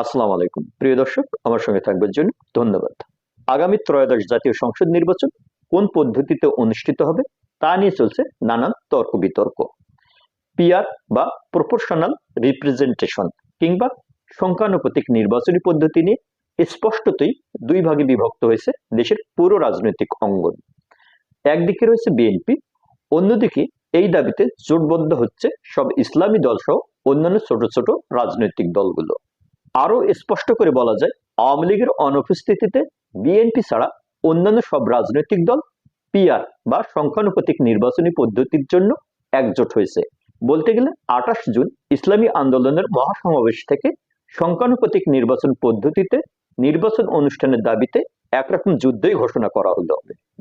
আসসালামু আলাইকুম। প্রিয় দর্শক, আমার সঙ্গে থাকবার জন্য ধন্যবাদ। আগামী ত্রয়োদশ জাতীয় সংসদ নির্বাচন কোন পদ্ধতিতে অনুষ্ঠিত হবে তা নিয়ে চলছে নানান তর্ক বিতর্ক পিআর বা প্রপোর্শনাল রিপ্রেজেন্টেশন কিংবা সংখ্যানুপাতিক নির্বাচনী পদ্ধতি নিয়ে স্পষ্টতই দুই ভাগে বিভক্ত হয়েছে দেশের পুরো রাজনৈতিক অঙ্গন। একদিকে রয়েছে বিএনপি, অন্যদিকে এই দাবিতে জোটবদ্ধ হচ্ছে সব ইসলামী দল সহ অন্যান্য ছোট ছোট রাজনৈতিক দলগুলো। আরও স্পষ্ট করে বলা যায়, আওয়ামী লীগের অনুপস্থিতিতে বিএনপি ছাড়া অন্যান্য সব রাজনৈতিক দল পিআর বা সংখ্যানুপাতিক নির্বাচনী পদ্ধতির জন্য একজোট হয়েছে। বলতে গেলে আঠাশ জুন ইসলামী আন্দোলনের মহাসমাবেশ থেকে সংখ্যানুপাতিক নির্বাচন পদ্ধতিতে নির্বাচন অনুষ্ঠানের দাবিতে একরকম যুদ্ধই ঘোষণা করা হলো।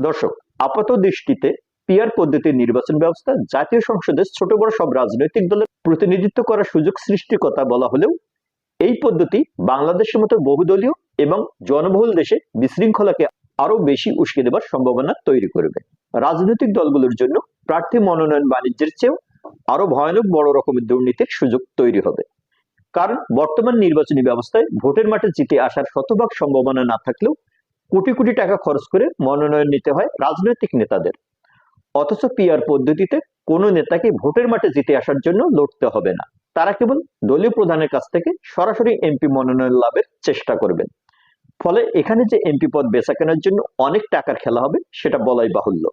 দর্শক, আপাত দৃষ্টিতে পিআর পদ্ধতির নির্বাচন ব্যবস্থা জাতীয় সংসদের ছোট বড় সব রাজনৈতিক দলের প্রতিনিধিত্ব করার সুযোগ সৃষ্টির কথা বলা হলেও এই পদ্ধতি বাংলাদেশের মতো বহুদলীয় এবং জনবহুল দেশে বিশৃঙ্খলাকে আরও বেশি উস্কে দেবার সম্ভাবনা তৈরি করবে। রাজনৈতিক দলগুলোর জন্য প্রার্থী মনোনয়ন বাণিজ্যের চেয়েও আরও ভয়ানক বড় রকমের দুর্নীতির সুযোগ তৈরি হবে। কারণ বর্তমান নির্বাচনী ব্যবস্থায় ভোটের মাঠে জিতে আসার শতভাগ সম্ভাবনা না থাকলেও কোটি কোটি টাকা খরচ করে মনোনয়ন নিতে হয় রাজনৈতিক নেতাদের। অথচ পিআর পদ্ধতিতে কোনো নেতাকে ভোটের মাঠে জিতে আসার জন্য লড়তে হবে না। তারা কেবল দলীয় প্রধানের কাছ থেকে সরাসরি এমপি মনোনয়ন লাভের চেষ্টা করবেন। ফলে এখানে যে এমপি পদ বেচা কেনার জন্য অনেক টাকার খেলা হবে, সেটা বলাই বাহুল্য।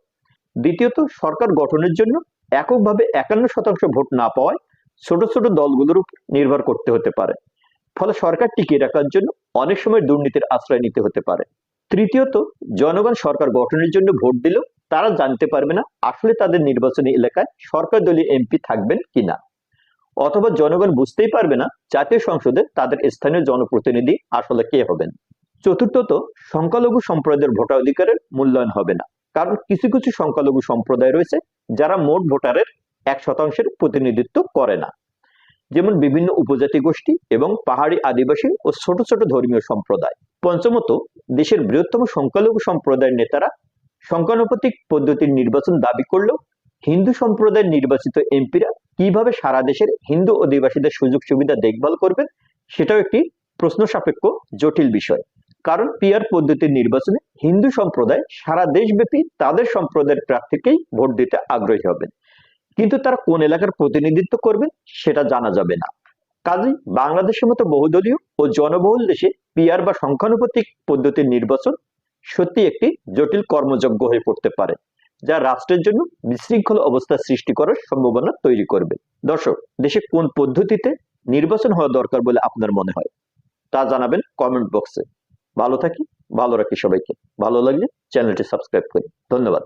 দ্বিতীয়ত, সরকার গঠনের জন্য এককভাবে একান্ন শতাংশ ভোট না পাওয়ায় ছোট ছোট দলগুলোর উপর নির্ভর করতে হতে পারে। ফলে সরকার টিকিয়ে রাখার জন্য অনেক সময় দুর্নীতির আশ্রয় নিতে হতে পারে। তৃতীয়ত, জনগণ সরকার গঠনের জন্য ভোট দিলেও তারা জানতে পারবে না আসলে তাদের নির্বাচনী এলাকায় সরকার দলীয় এমপি থাকবেন কিনা। অথবা জনগণ বুঝতেই পারবে না জাতীয় সংসদে তাদের স্থানীয় জনপ্রতিনিধি আসলে কে হবেন। চতুর্থত, সংখ্যালঘু সম্প্রদায়ের ভোটাধিকারের মূল্যায়ন হবে না। কারণ কিছু কিছু সংখ্যালঘু সম্প্রদায় রয়েছে যারা মোট ভোটারের এক শতাংশের প্রতিনিধিত্ব করে না। যেমন বিভিন্ন উপজাতি গোষ্ঠী এবং পাহাড়ি আদিবাসী ও ছোট ছোট ধর্মীয় সম্প্রদায়। পঞ্চমত, দেশের বৃহত্তম সংখ্যালঘু সম্প্রদায়ের নেতারা সংখ্যানুপাতিক পদ্ধতির নির্বাচন দাবি করলেও হিন্দু সম্প্রদায়ের নির্বাচিত এমপিরা কীভাবে সারা দেশের হিন্দু অধিবাসীদের সুযোগ সুবিধা দেখভাল করবেন, সেটাও একটি প্রশ্ন সাপেক্ষ জটিল বিষয়। কারণ পিআর পদ্ধতির নির্বাচনে হিন্দু সম্প্রদায় সারা দেশব্যাপী তাদের সম্প্রদায়ের প্রার্থীকেই ভোট দিতে আগ্রহী হবেন। কিন্তু তারা কোন এলাকার প্রতিনিধিত্ব করবেন, সেটা জানা যাবে না। কাজেই বাংলাদেশের মতো বহুদলীয় ও জনবহুল দেশে পিআর বা সংখ্যানুপাতিক পদ্ধতির নির্বাচন সত্যি একটি জটিল কর্মযজ্ঞ হয়ে পড়তে পারে। যা রাষ্ট্রের জন্য বিশৃঙ্খল অবস্থা সৃষ্টি করার সম্ভাবনা তৈরি করবে। দর্শক, দেশে কোন পদ্ধতিতে নির্বাচন হওয়া দরকার বলে আপনার মনে হয়? তা জানাবেন কমেন্ট বক্সে ভালো থাকি, ভালো রাখি সবাইকে। ভালো লাগলে চ্যানেলটি সাবস্ক্রাইব করি ধন্যবাদ।